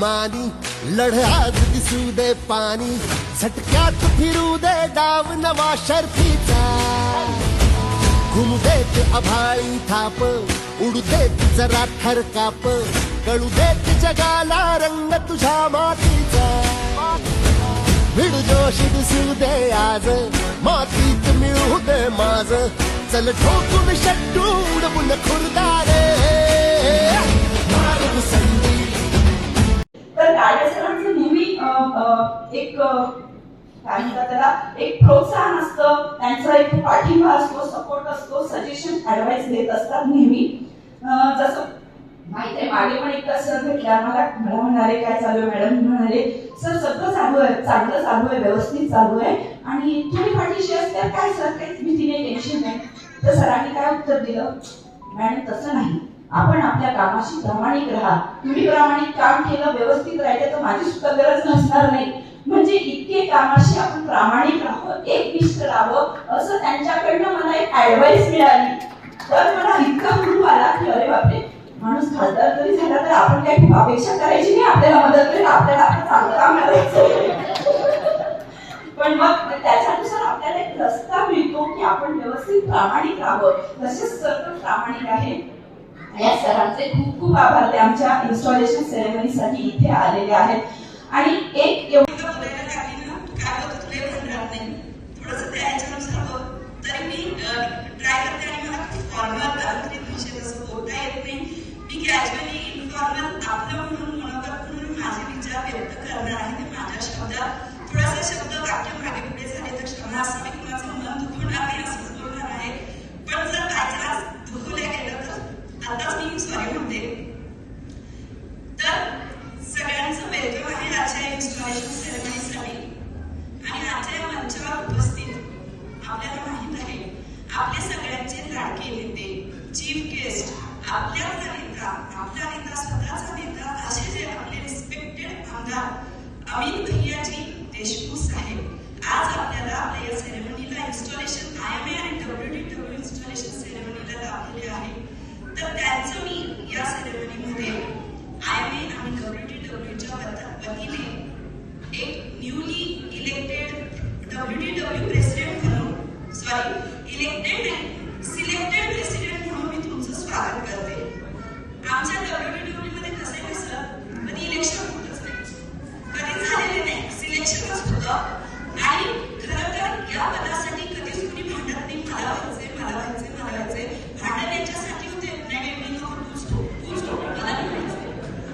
मानी अस्मानी दिसू दे पाणी. झटक्यात फिरू दे डाव नवा शर्फीचा घुमू अभाळी थाप उडू जरा थर काप कळू देत जगाला रंग तुझ्या मातीचा. भिड जोशी दिसू दे आज मातीत मिळू दे माझ चल ठोकून शट्टू उडवून खुरदारे. मार्ग संधी तर गाडे नेहमी एक काय म्हणतात त्याला एक प्रोत्साहन असतं. त्यांचा एक पाठिंबा असतो सपोर्ट असतो सजेशन ऍडवाइस देत असतात नेहमी. जसं माहीत आहे मागे पण एकदा सर भेटला आम्हाला मला म्हणाले काय चालू आहे? मॅडम म्हणाले सर सगळं चालू आहे चांगलं चालू आहे व्यवस्थित चालू आहे. आणि तुम्ही पाठीशी असल्या काय सर काहीच भीती नाही टेन्शन नाही. तर सरांनी काय उत्तर दिलं? मॅडम तसं नाही. आपण आपल्या कामाशी प्रामाणिक राहा. तुम्ही प्रामाणिक काम केलं व्यवस्थित राहिले तर माझी सुद्धा गरज नसणार नाही. म्हणजे इतके कामाशी आपण प्रामाणिक राहावं एकनिष्ठ राहावं असं त्यांच्याकडनं मला एक ऍडवाइस मिळाली. तर मला इतका गुरु आला की अरे बापरे माणूस खासदार जरी झाला तर आपण काही खूप अपेक्षा करायची नाही. आपल्याला मदत करेल आपल्याला आपण चांगलं काम करायचं पण मग त्याच्यानुसार आपल्याला एक रस्ता मिळतो की आपण व्यवस्थित प्रामाणिक राहावं. तसेच सर्व प्रामाणिक आहे. या सरांचे खूप खूप आभार. ते आमच्या इन्स्टॉलेशन सेरेमनीसाठी इथे आलेले आहेत. आणि एक एवढं बोलायला लागली ना काय होतं तुला एवढं राहत नाही थोडंसं त्या ह्याच्यानुसार बघ तरी मी ट्राय करते आणि मला फॉर्मल अगदी विषय तसं बोलता येत नाही मी कॅज्युअली इन्फॉर्मल आपलं म्हणून मनोगत म्हणून माझे विचार व्यक्त करणार आहे ते माझ्या शब्दात थोडासा शब्द वाक्य मागे पुढे झाले तर क्षमा असावी कुणाचं मन दुखवणार नाही असंच बोलणार आहे पण जर बायचान्स दुखवल्या गेलं तर आताच मी सॉरी म्हणते तर सगळ्यांचं वेलकम आहे आजच्या इन्स्टॉलेशन सेरेमनीसाठी आणि आजच्या या मंचावर उपस्थित आपल्याला माहीत आहे आपले सगळ्यांचे लाडके नेते चीफ गेस्ट आपल्याचा नेता आपला नेता स्वतःचा नेता असे जे आपले रिस्पेक्टेड आमदार अमित भैयाजी देशमुख साहेब. आज आपल्याला आपल्या या सेरेमनीला इन्स्टॉलेशन आय एम ए आणि डब्ल्यू डी डब्ल्यू इन्स्टॉलेशन सेरेमनीला लाभलेले आहे. तर त्यांचं मी या सेरेमनीमध्ये आय एम ए आणि डब्ल्यू डी डब्ल्यूच्या वतीने एक newly elected W D W president म्हणून सॉरी इलेक्टेड सिलेक्टेड प्रेसिडेंट म्हणून मी तुमचं स्वागत करते. आमच्या डब्ल्यू डी डब्ल्यू मध्ये कसं आहे ना सर कधी इलेक्शन होतच नाही कधी झालेले नाही सिलेक्शनच होतं आणि खरं तर या पदासाठी कधीच कुणी भांडत नाही मला व्हायचंय मला व्हायचंय मला व्हायचंय भांडण याच्यासाठी होते नाही नाही, मी नको तूच ठोक, तूच ठोक, मला नाही व्हायचंय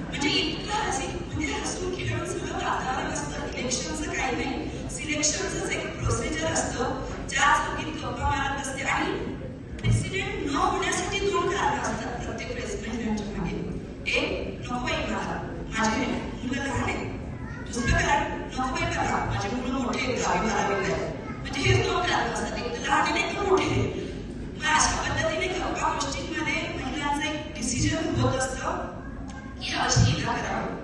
म्हणजे इतकं हसी म्हणजे हसून खेळून सगळं वातावरण असतं इलेक्शनचं काही नाही सिलेक्शनचंच एक प्रोसिजर असतं ज्या चौकीत गप्पा मारत असते आणि प्रेसिडेंट न होण्यासाठी दोन कारण असतात प्रत्येक प्रेसिडेंटच्या मागे एक नकोबाई मला माझे मुलं लहान आहेत दुसरं कारण नकोबाई मला माझे मुलं मोठे आहेत गावी आलेलं आहे म्हणजे हेच लोक कारण असतात एक तर लहान नाही मोठे मग अशा पद्धतीने गप्पा गोष्टींमध्ये महिलांचं एक डिसिजन होत असतं की अशी हिला करावं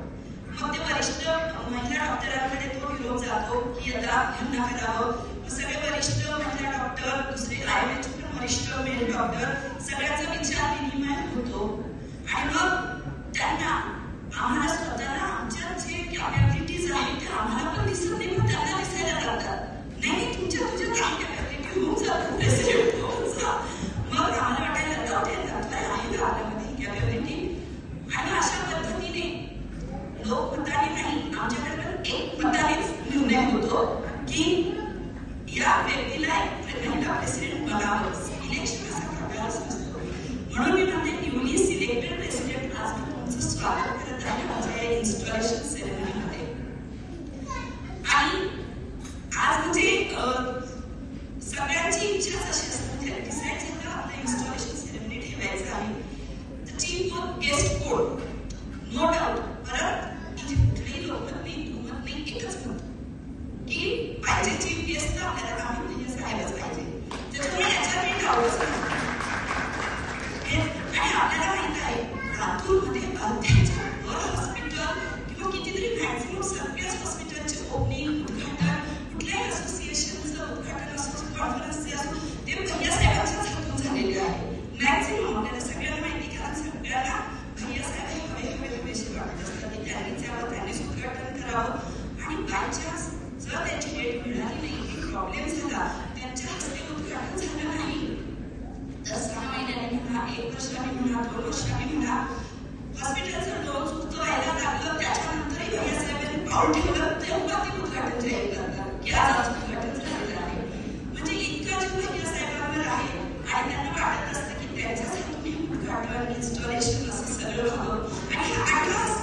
मग ते वरिष्ठ महिला डॉक्टरांकडे तो घेऊन जातो की आता ह्यांना करावं सगळे वरिष्ठ महिला डॉक्टर दुसरे आयुर्वेदचे पण वरिष्ठ मेल डॉक्टर सगळ्यांचा विचार विनिमय होतो आणि मग त्यांना आम्हाला स्वतःला आमच्या जे कॅपॅबिलिटीज आहेत त्या आम्हाला पण दिसत नाही. की या व्यक्तीला एक प्रेसिडेंट बनावं इलेक्शन बायचान्स जर त्यांची डेट मिळाली नाही प्रॉब्लेम झाला त्यांच्या हस्ते उद्घाटन झालं नाही सहा महिन्यांनी म्हणा एक वर्षाने म्हणा दोन वर्षाने म्हणा हॉस्पिटलचं लोन चुकतं व्हायला लागलं त्याच्यानंतरही भैयासाहेबांनी पाऊल ठेवलं तेव्हा ते उद्घाटन जाहीर करतात की आज उद्घाटन झालेलं आहे म्हणजे इतका जीव भैयासाहेबांवर आहे आणि त्यांना वाटत असतं की त्यांच्यासाठी हे उद्घाटन इन्स्टॉलेशन असं सगळं व्हावं आणि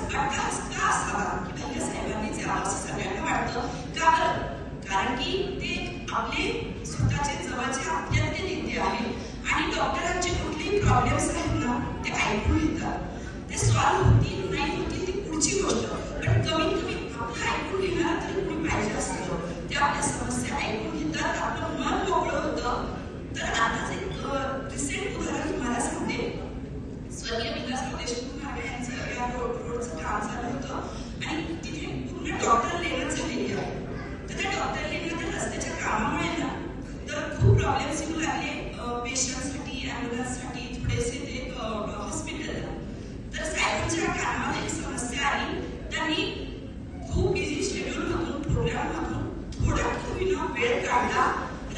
का असावा की सगळ्यांना वाटतं का कारण की ते आपले ऐकून घेतात ते सॉल्व्ह होतील नाही होतील ती पुढची गोष्ट पण कमीत कमी आपण ऐकून घेणार तरी कोणी पाहिजे असतो ते आपल्या समस्या ऐकून घेतात आपण मन मोकळं होतं तर आताच एक रिसेंट उदाहरण तुम्हाला सांगते स्वर्गीय विकास प्रदेश महाराज यांचं या रोड रोडचं काम झालं होतं आणि तिथे पूर्ण डॉक्टर लेवल झालेली आहे तर त्या डॉक्टर लेवल त्या रस्त्याच्या कामामुळे ना तर खूप प्रॉब्लेम्स येऊ लागले पेशंटसाठी ॲम्ब्युलन्ससाठी थोडेसे ते हॉस्पिटलला तर साहेबांच्या कानावर एक समस्या आली त्यांनी खूप बिझी शेड्यूलमधून प्रोग्राममधून थोडा होईना वेळ काढला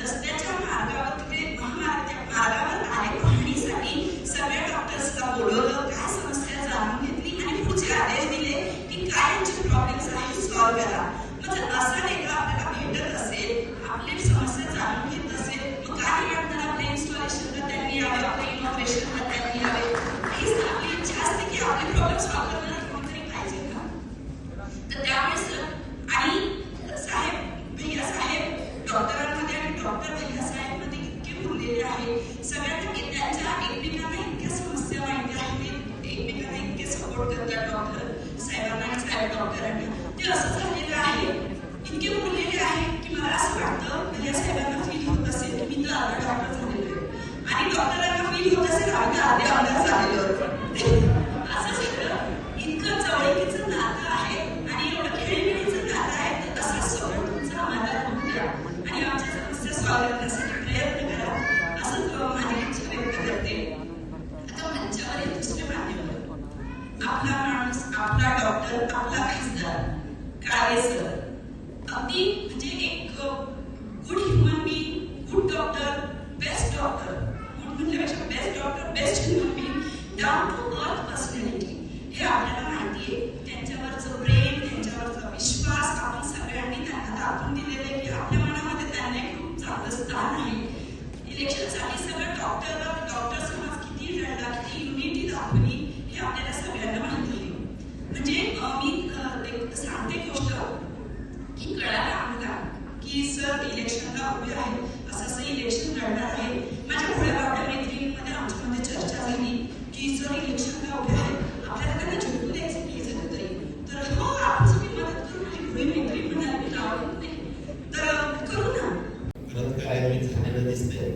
रस्त्याच्या मार्गावर तिथे महामार्गाच्या मार्गावर आले पाहणीसाठी सगळ्या डॉक्टर्सला बोलवलं काय समस्या जाणून घेतली आणि पुढचे आदेश दिले की काय यांचे प्रॉब्लेम्स आहेत सॉल्व्ह करा मग जर असा वेगळा आपल्याला भेटत असेल आपली समस्या जाणून घेत असेल मग काय वाटणार आपल्या इन्स्टॉलेशनला त्यांनी यावे आपल्या इनोव्हेशनला त्यांनी यावे हीच आपली इच्छा असते की आपले प्रॉब्लेम सॉल्व्ह करणारे कोणतरी पाहिजे का तर त्यामुळे सर आणि साहेब भैया साहेब डॉक्टरांमध्ये आणि डॉक्टर भैया साहेबमध्ये इतके बोललेले आहे सगळ्यांना की त्यांच्या एकमेकांना इतक्या समस्या माहिती आहेत एकमेकांना इतके सपोर्ट करतात डॉक्टर साहेबांना आणि साहेब डॉक्टरांना ते असं झालेलं आहे इतके बोललेले आहे की मला असं वाटतं भैया साहेबांना फील होत असेल की मी तर अर्धा डॉक्टर झालेलो आहे आणि डॉक्टरांना फील होत असेल आम्ही अर्धे आमदार झालेलो आहोत. असं सगळं इतकं जवळकीचं नातं आहे आणि एवढं खेळीमेळीचं नातं आहे तर असा सपोर्ट तुमचा आम्हाला होऊ द्या आणि आमच्या समस्या सॉल्व्ह करण्यासाठी प्रयत्न करा असं अं, माझी इच्छा व्यक्त करते आता मंचावर एक दुसरे मान्यवर आपला माणूस आपला डॉक्टर आपला खासदार कार्यस्थळ अगदी म्हणजे एक good human being good doctor best doctor good म्हटल्यापेक्षा best doctor best human being down to earth personality हे आपल्याला माहिती आहे त्यांच्यावरचं प्रेम त्यांच्यावरचा विश्वास आपण सगळ्यांनी त्यांना दाखवून दिलेलं आहे की आपल्या मनामध्ये त्यांना एक खूप चांगलं स्थान आहे इलेक्शनसाठी सगळं डॉक्टर डॉक्टर समाज किती लढला किती युनिटी दाखवली हे आपल्याला सगळ्यांना माहिती आहे म्हणजे अं, मी अं, एक सांगते गोष्ट की कळालं आम्हाला की सर इलेक्शनला उभे आहे असं असं इलेक्शन लढणार आहे माझ्या पुढे वाट्या मैत्रिणींमध्ये आमच्यामध्ये चर्चा झाली की सर इलेक्शनला उभे आहे आपल्याला त्यांना जिंकू द्यायचं नाही झालं तरी तर हो आपण सगळी मदत करू आणि पुढे मैत्रीण म्हणाली आवडत नाही तर करू ना परत कार्यान्वित झालेलं दिसतंय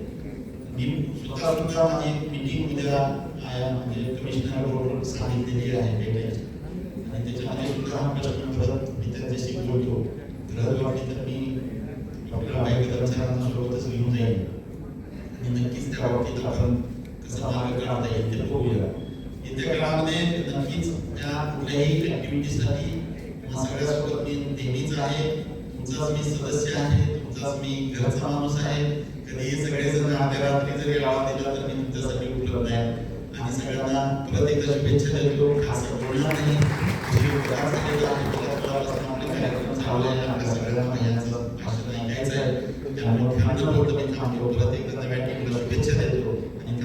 मी स्वतः सुद्धा माझी मीटिंग उद्या आया म्हणजे कमिशनर बोर्ड सांगितलेली आहे भेटायची आणि त्याच्यामध्ये सुद्धा हा प्रश्न परत मी त्यांच्याशी बोलतो गरज वाटली तर मी डॉक्टर आंबेडकर सरांना सोबतच घेऊन जाईन आणि नक्कीच त्या बाबतीत आपण कसं मार्ग काढता येईल ते बघूया येत्या काळामध्ये नक्कीच त्या कुठल्याही ऍक्टिव्हिटीसाठी सगळ्यासोबत मी नेहमीच आहे तुमचाच मी सदस्य आहे तुमचाच मी घरचा माणूस आहे कधीही सगळेजण आपल्या रात्री जरी गावात दिला तर मी तुमच्यासाठी उपलब्ध आहे आणि सगळ्यांना परत एकदा शुभेच्छा देतो खास बोलणार नाही कार्यक्रम चालू आहे आपल्या सगळ्यांना यांचं भाषण ऐकायचं आहे त्यामुळे होतं मी थांबलो परत एकदा नव्या टीमला शुभेच्छा देतो आणि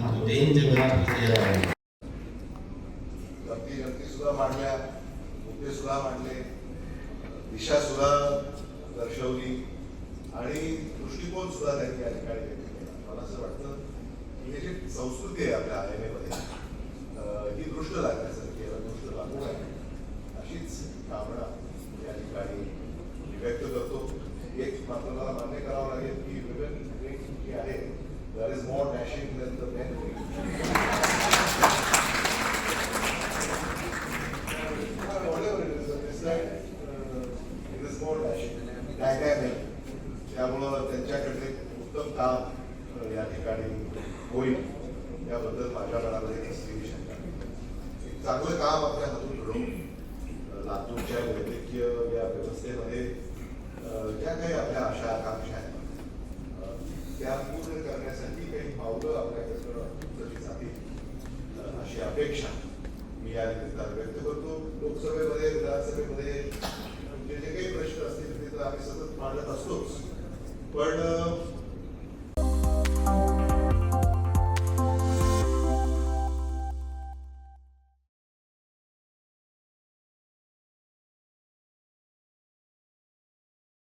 मांडल्या. मुद्दे सुद्धा मांडले. दिशा सुद्धा दर्शवली आणि दृष्टिकोन सुद्धा त्यांनी या ठिकाणी व्यक्त केला. मला असं वाटतं की ही जी संस्कृती आहे आपल्या आय एम एमध्ये ही दृष्ट लागण्यासारखी याला दृष्ट लागू आहे. अशीच कामना या ठिकाणी व्यक्त करतो. एक मात्र मला uh, या ठिकाणी होईल. याबद्दल माझ्या मनामध्ये कसलीही शंका एक चांगलं काम आपल्या हातून घडवून लातूरच्या वैद्यकीय या व्यवस्थेमध्ये ज्या काही आपल्या आशा आकांक्षा आहेत त्या पूर्ण करण्यासाठी काही पावलं आपल्याकडनं उचलली जातील अशी अपेक्षा मी या निमित्तानं व्यक्त करतो. लोकसभेमध्ये विधानसभेमध्ये जे जे काही प्रश्न असतील ते तर आम्ही सतत मांडत असतोच. पण